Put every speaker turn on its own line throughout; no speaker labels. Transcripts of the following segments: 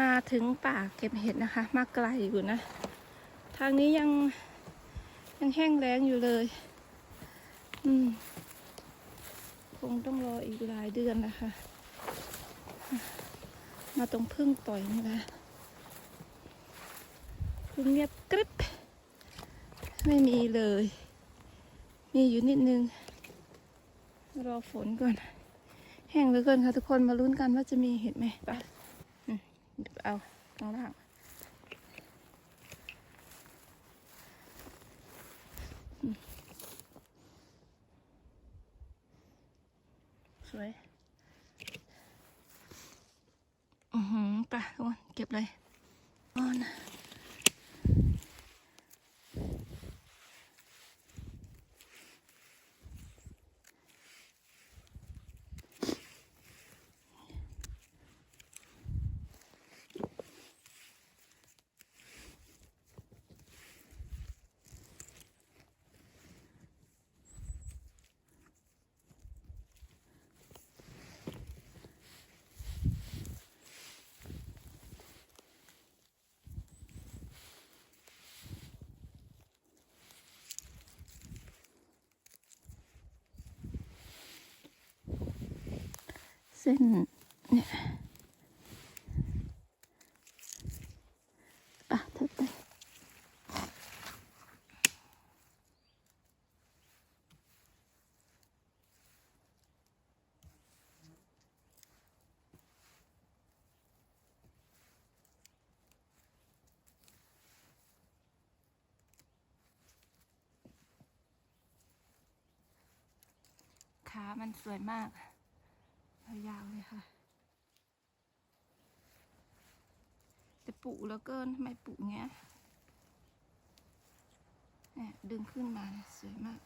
มาถึงป่าเก็บเห็ดนะคะ มาไกลอยู่นะ ทางนี้ยังยังแห้งแล้งอยู่เลย อืม คงต้องรออีกหลายเดือนนะคะ มาตรงพึ่งต่อยนี่แหละพึ่งเงียบกริบไม่มีเลย มีอยู่นิดนึง รอฝนก่อน แห้งเหลือเกินค่ะทุกคนมาลุ้นกันว่าจะมีเห็ดไหมไปอืม เดี๋ยวเอาข้างล่างสวย อือหือไปทุกคนเก็บเลยอ๋อนะ ส้นเนี่ยอะเธอไปขามันสวยมาก ยาวๆเลยค่ะ ปุแล้วเกินทำไมปุเงี้ยเนี่ยดึงขึ้นมาสวยมาก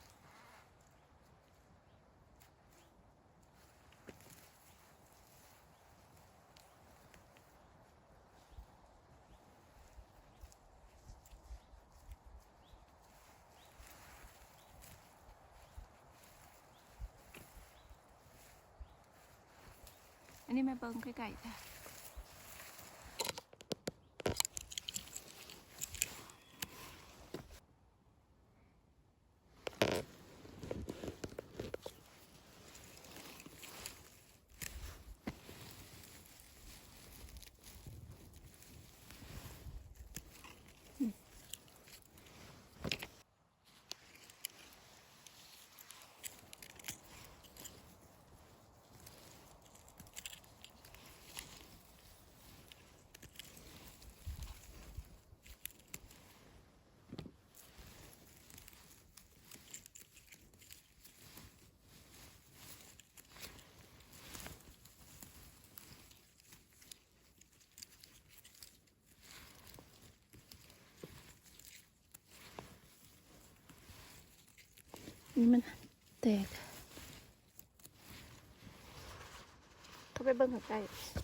อันนี้มาเบิ้งใกล้ๆจ้ะ นี่มันแตก เข้าไปเบิ้งใกล้ๆ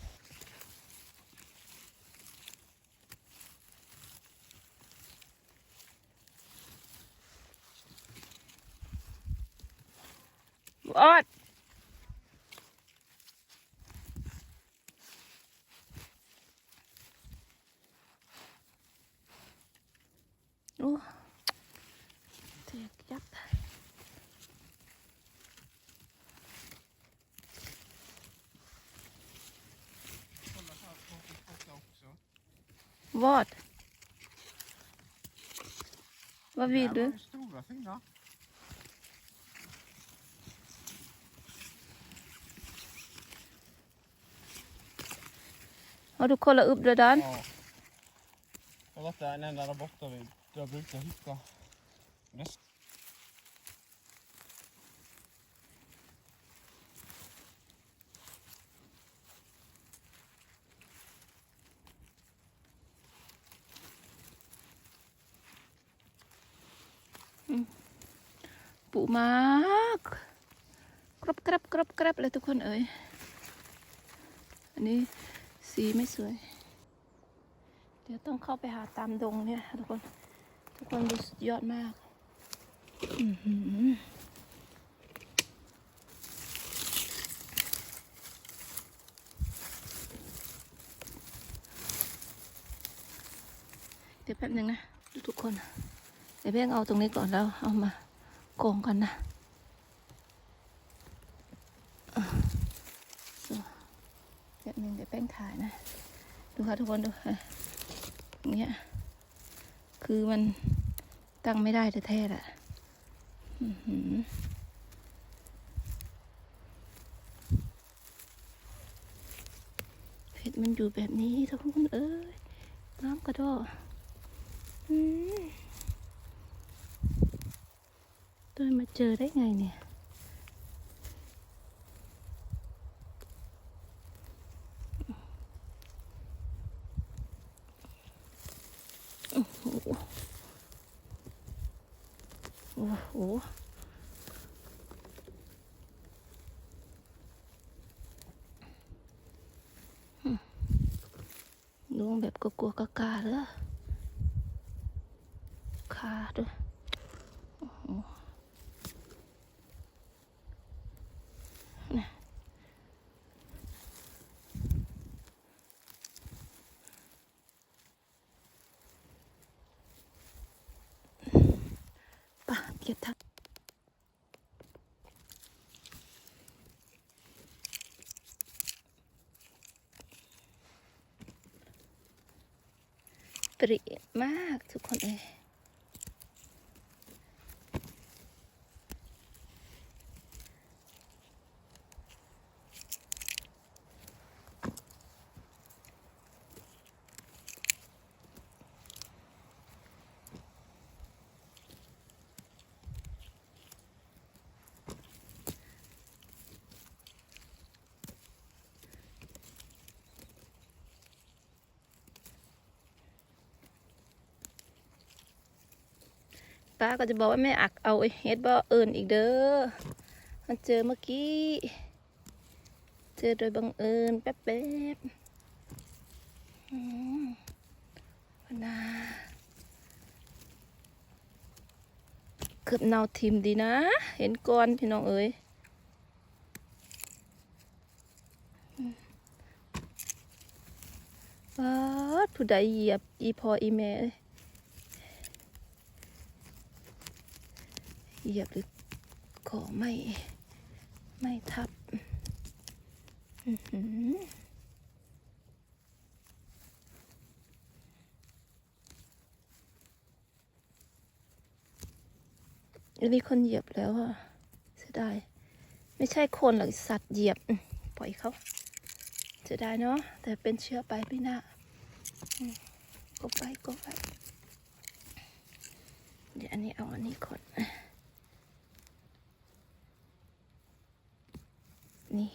ออด Vad vill du?
Stora fina.
Har du kollat upp det där?
Ja. Och detta är den enda där borta vi där jag brukar hitta mest.
ปุมากกรอบกรับกรอบกรับเลยทุกคนเอ่ยอันนี้สีไม่สวย เดี๋ยวต้องเข้าไปหาตามดงเนี่ยทุกคน ทุกคนดูสุดยอดมากอื้อหือดี๋ยวแป๊บนึงนะทุกคนเดี๋ยวแป้งเอาตรงนี้ก่อนแล้วเอามา กงกันนะอะ so แป๊บนึงเดี๋ยวแป้งถ่ายนะ ดูค่ะทุกคนดูค่ะเงี้ย คือมันตั้งไม่ได้แท้ๆแหละเห็ดมันอยู่แบบนี้ทุกคนเอ้ย น้ำกระโดดอืม ตัวมาเจอได้ไงเนี่ยโอ้โห โอ้โห ลวงแบบกลัวๆกล้าๆเลยขาด้วยโอ้โหน่ะป่ะเก็บทัก ปริมากทุกคนเอง ป้าก็จะบอกว่าแม่อักเอาไอ้เฮ็ดบ่เอิญอีกเด้อ มันเจอเมื่อกี้ เจอโดยบังเอิญแป๊บๆอืมพนาเกือบเนาทิมดีนะ เห็นก้อนพี่น้องเอ้ยอืมป๊าผู้ใดเหยียบอีพออีแม่ เหยียบหรือขอไม่ ไม่ทับอื้อหืออันนี้คนเหยียบแล้วอะเสียดายไม่ใช่คนหรอกสัตว์เหยียบ ปล่อยเขาเสียดายเนาะแต่เป็นเชื้อไปไม่น่าก็ไปก็ไปเดี๋ยวอันนี้เอาอันนี้ก่อน นี่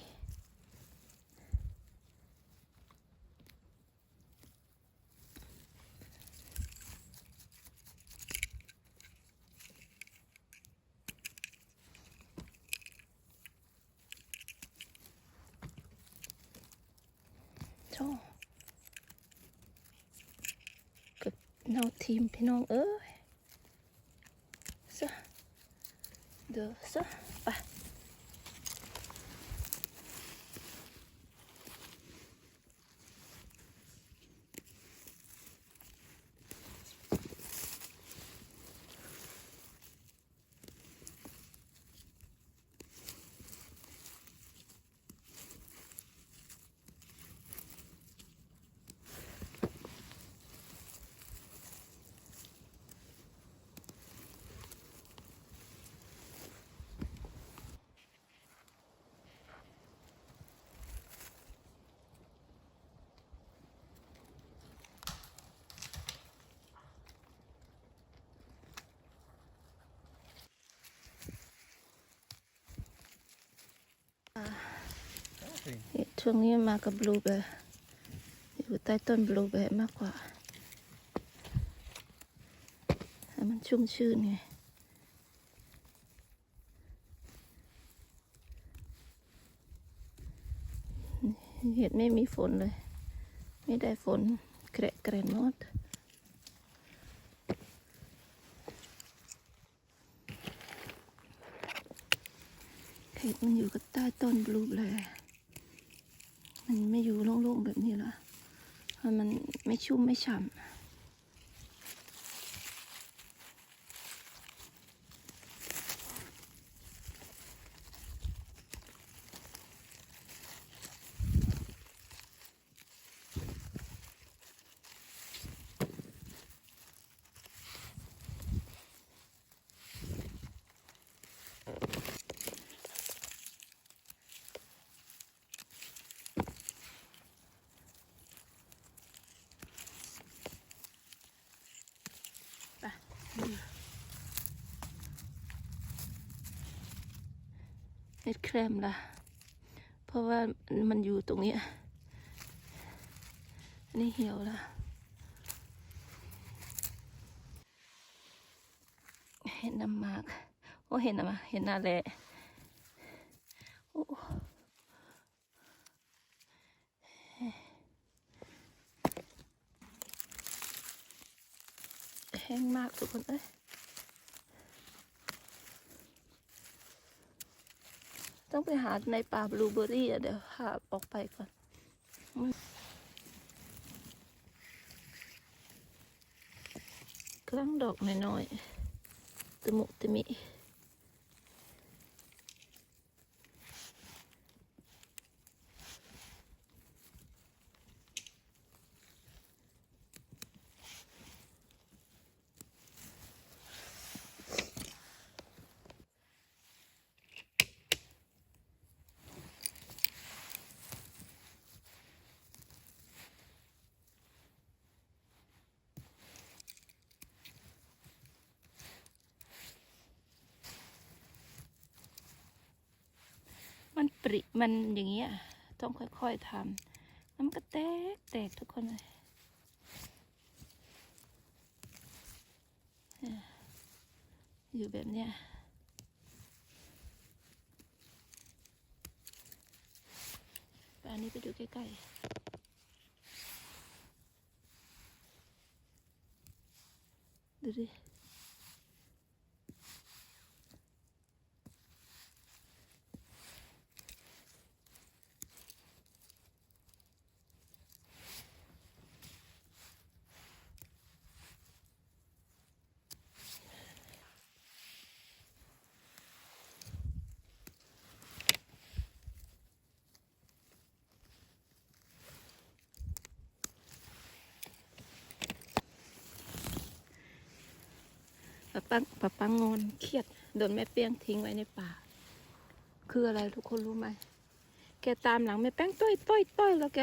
โธ่กับเนาทีมพี่น้องเอ้ยซะเดี๋ยวซะไป ช่วงนี้มากับบลูเบอร์อยู่ใต้ต้นบลูเบอร์มากกว่าให้มันชุ่มชื่นไงเห็ดไม่มีฝนเลย ไม่ได้ฝนแกรแกรนหมดเห็ดมันอยู่กับใต้ต้นบลูเบอร์ มันไม่อยู่โล่งๆแบบนี้ละเพราะมันไม่ ชุ่มไม่ฉ่ำ เม็ดแครมล่ะ เพราะว่ามันอยู่ตรงนี้อันนี้เหี่ยวละเห็นน้ำมาก โอ้เห็นน้ำมาเห็นน่าแหละ แห้งมากทุกคนเอ้ยต้องไปหาในป่าบลูเบอร์รี่อะเดี๋ยวหาออกไปก่อนอุ๊ยกลางดอกน้อยๆตะมุตะมิ ปริมันอย่างเงี้ยต้องค่อยๆทำน้ำก็แตกแตกทุกคนเลยอยู่แบบเนี้ยไปอันนี้ไปดูใกล้ๆ ดูดิ ปะปังปะปังงอนเครียดโดนแม่เปี้ยงทิ้งไว้ในป่า คืออะไรทุกคนรู้ไหมแกตามหลังแม่แป้งต้อยต้อยต้อยแล้วแก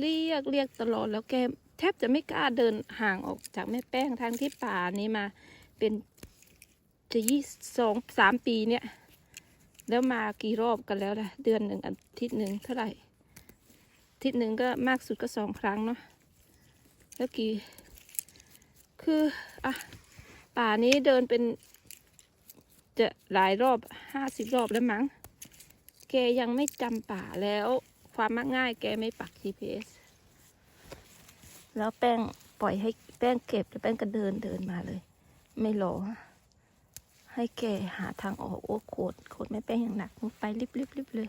เรียกเรียกตลอดแล้วแกแทบจะไม่กล้าเดินห่างออกจากแม่แป้งทางที่ป่านี้มา เป็นจะยี่สองสามปีเนี่ย แล้วมากี่รอบกันแล้วล่ะ เดือนหนึ่งอาทิตย์หนึ่งเท่าไหร่อาทิตย์หนึ่งก็มากสุดก็สองครั้งเนาะแล้วกี่คืออะ ป่านี้เดินเป็น จะหลายรอบห้าสิบรอบแล้วมั้ง แกยังไม่จำป่าแล้ว ความมักง่ายแกไม่ปัก GPS แล้วแป้งปล่อยให้แป้งเก็บแล้วแป้งก็เดินเดินมาเลย ไม่รอให้แกหาทางออกโอ้โคตรโคตรไม่แป้งอย่างหนักไปรีบรีบรีบเลย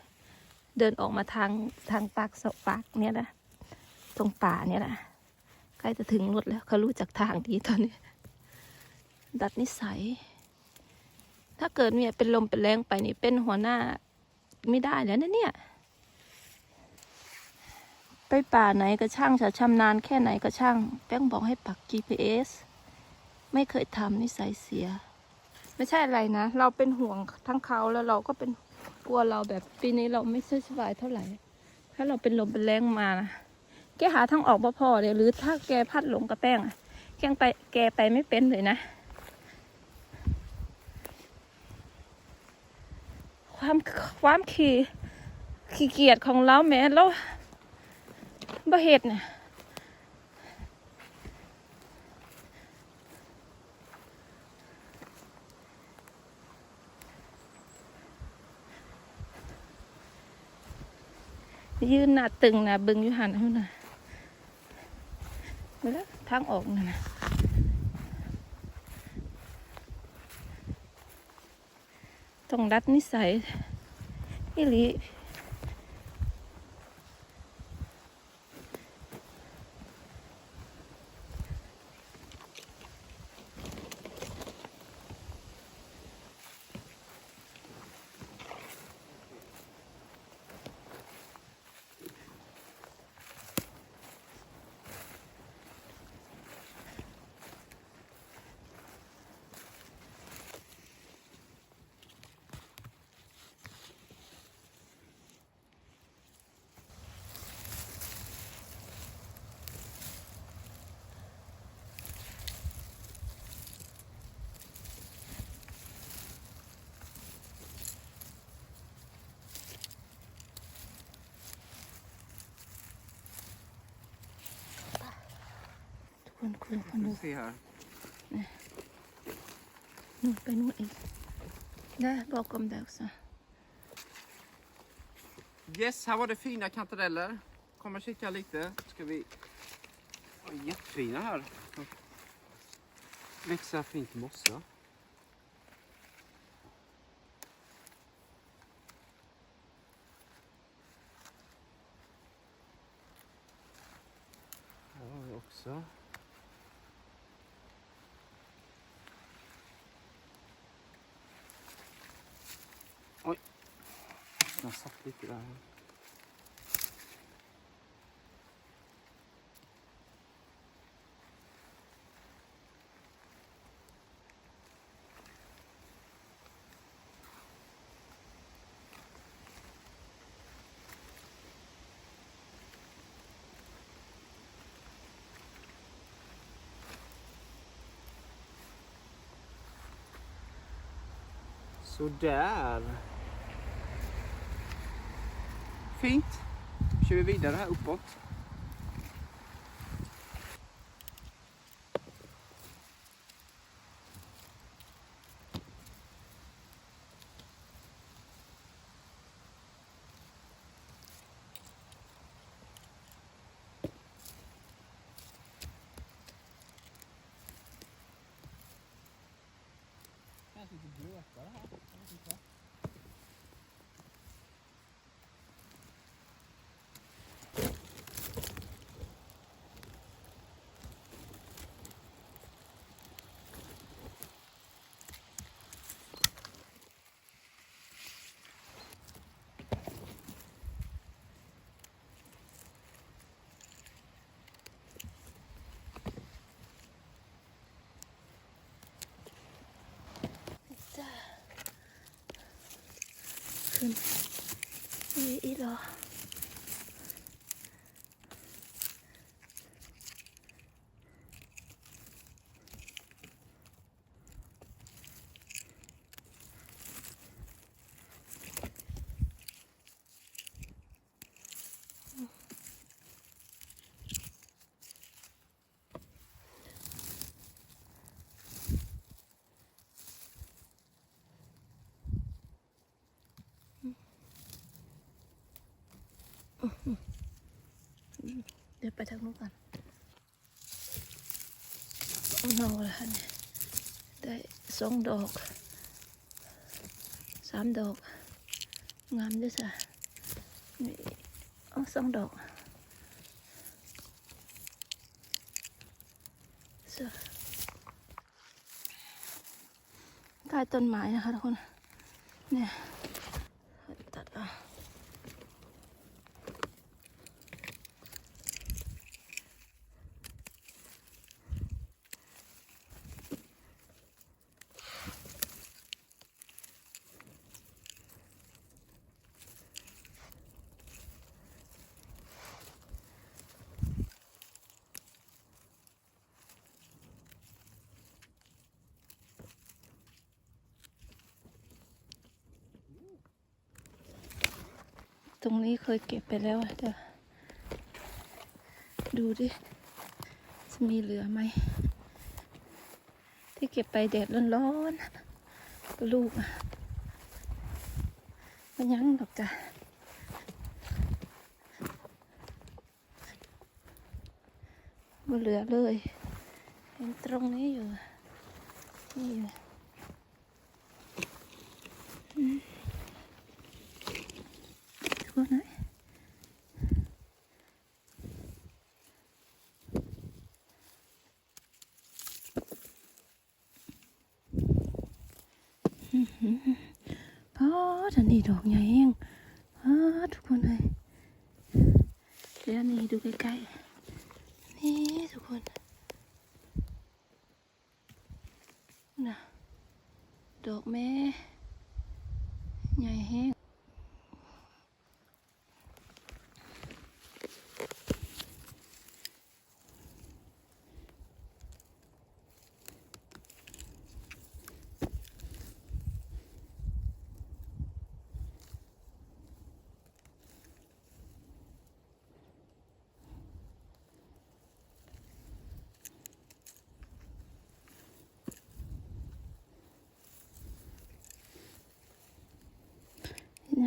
เดินออกมาทางทางปากสาปากเนี่ยนะตรงป่าเนี่ยนะใกล้จะถึงรถแล้วเขารู้จักทางดีตอนนี้ ดัดนิสัย ถ้าเกิดเนี่ยเป็นลมเป็นแรงไปนี่เป็นหัวหน้าไม่ได้แล้วนะเนี่ย ไปป่าไหนก็ช่างจะชำนาญแค่ไหนก็ช่าง แป้งบอกให้ปัก GPS ไม่เคยทำนิสัยเสีย ไม่ใช่อะไรนะ เราเป็นห่วงทั้งเขาแล้วเราก็เป็นกลัวเราแบบปีนี้เราไม่สบายเท่าไหร่ ถ้าเราเป็นลมเป็นแรงมานะแกหาทางออกบ่พอเลยหรือถ้าแกพัดหลงกับแป้งอะแกงไปแกไปไม่เป็นเลยนะ ความความขี้ขี้เกียจของเราแม้เราบ่เห็ดน่ะยืนหน้าตึงหน้าบึงอยู่หันเอาน่ะเวลาทางออกน่ะนะ ต้องดัดนิสัยอีหลี คนคนคนดู
Se här.
นู่นไปนู่นอีกได้บอกกลม där också
Yes, här var det fina kantareller. Kom och kika lite. Ska vi... Ja, jättefina här. Växer fint mossa. Här har vi också. Nästan satt lite där. Sådär. Fint. Då kör vi vidare här uppåt.
นี่อี เดี๋ยวไปทางนู้นก่อนเอาเงาเลยค่ะเนี่ยได้สองดอกสามดอก งามด้วยจ้ะนี่เอาสองดอกเสือใต้ต้นไม้นะคะทุกคนเนี่ยตัดเอา ตรงนี้เคยเก็บไปแล้วแต่ดูดิจะมีเหลือไหม ที่เก็บไปแดดร้อนๆลูกอะมันยังดอกจ้ะมันเหลือเลย เห็นตรงนี้อยู่นี่อยู่อืมดูหน่อยอื้อหือพอทันนี้ดอกใหญ่เองพอ ทุกคนเลยเดี๋ยวนี่ดูใกล้ๆ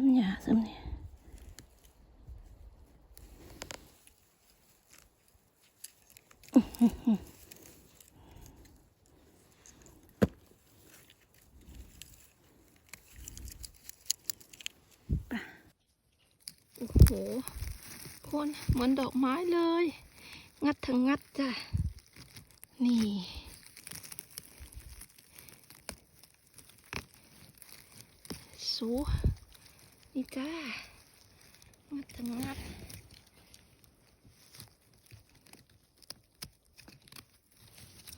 สำเนี่ยไปโอ้โหคนเหมือนดอกไม้เลย งัดทั้งงัดจ้ะ นี่สู นี่จ้างัดทั้งงัด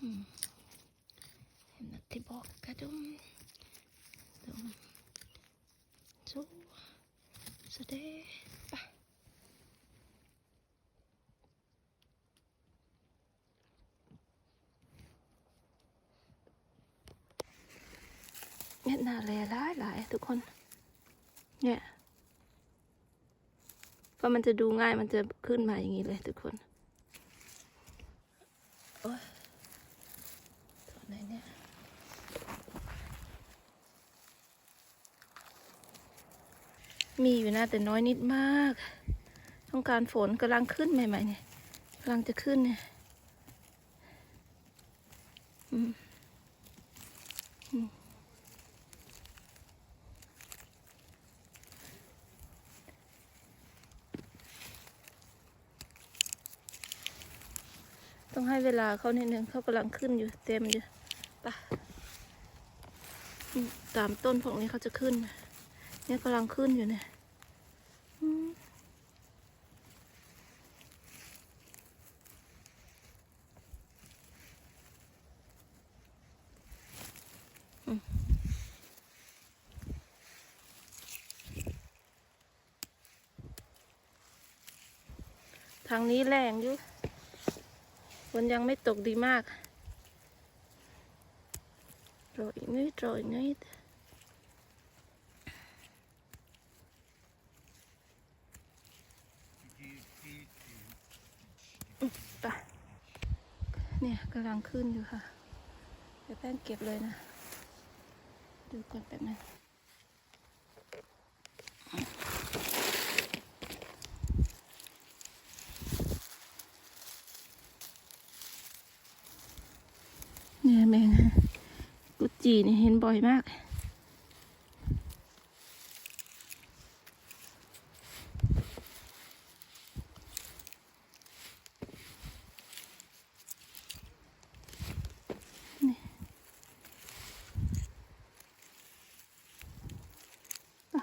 อืมเห็นไหมที่บอกกระดุมดุมสูสะเดไป เนี่ยหน้าแลหลายหลายทุกคนเนี่ยพอมันจะดูง่ายมันจะขึ้นมาอย่างนี้เลยทุกคนโอ้ยตัวไหนเนี่ยมีอยู่นะแต่น้อยนิดมาก ต้องการฝนกำลังขึ้นใหม่ ๆ เนี่ยกำลังจะขึ้นเนี่ย อืม ต้องให้เวลาเขานิดนึงเขากำลังขึ้นอยู่เต็มอยู่ปะตามต้นพวกนี้เขาจะขึ้น เนี่ยกำลังขึ้นอยู่เนี่ยทางนี้แรงอยู่ ฝนยังไม่ตกดีมากรออีกนิดรออีกนิดไปเนี่ยกำลังขึ้นอยู่ค่ะ เดี๋ยวแป้งเก็บเลยนะ ดูก่อนแป๊บนึง เนี่ยแมงกุจจีนี่เห็นบ่อยมาก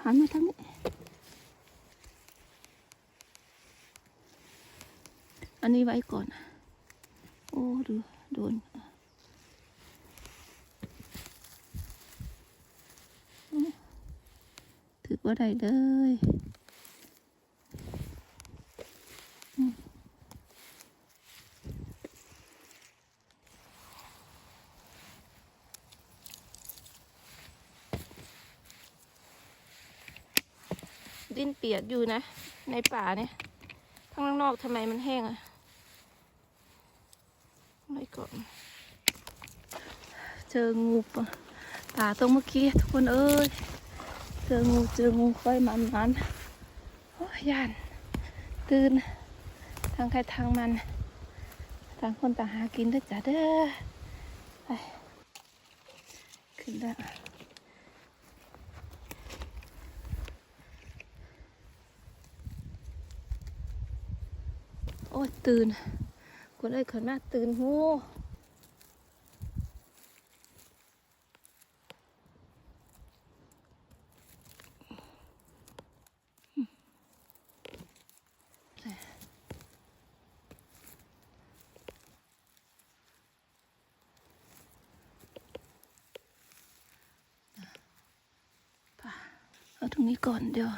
หารมาทางนี้อันนี้ไว้ก่อน โอ้ ดู โดน ถือว่าได้เลยอืมดินเปียกอยู่นะ ในป่าเนี่ยข้างนอกทำไมมันแห้งอะไว้ก่อนเจองูปะป่าตรงเมื่อกี้ทุกคนเอ้ยเจองูเจองูค่อยมันมันโอ้ยยานตื่นทางใครทางมันต่างคนต่างหากินด้วยจ้ะเด้อไปขึ้นแล้วโอ้ยตื่นคนเอ้ยขนมาตื่นงู ตรงนี้ก่อนเดี๋ยว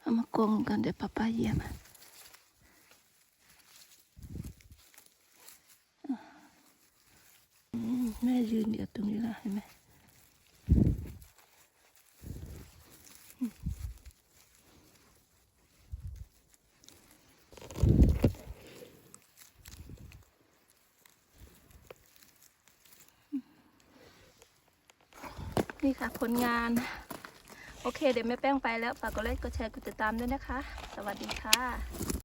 เอามากองกันเดี๋ยวป้าป้าเยี่ยมแม่ยืนเดี๋ยวตรงนี้ละเห็นไหมนี่ค่ะผลงาน โอเค เดี๋ยวแม่แป้งไปแล้วฝากกดไลค์กดแชร์กดติดตามด้วยนะคะ สวัสดีค่ะ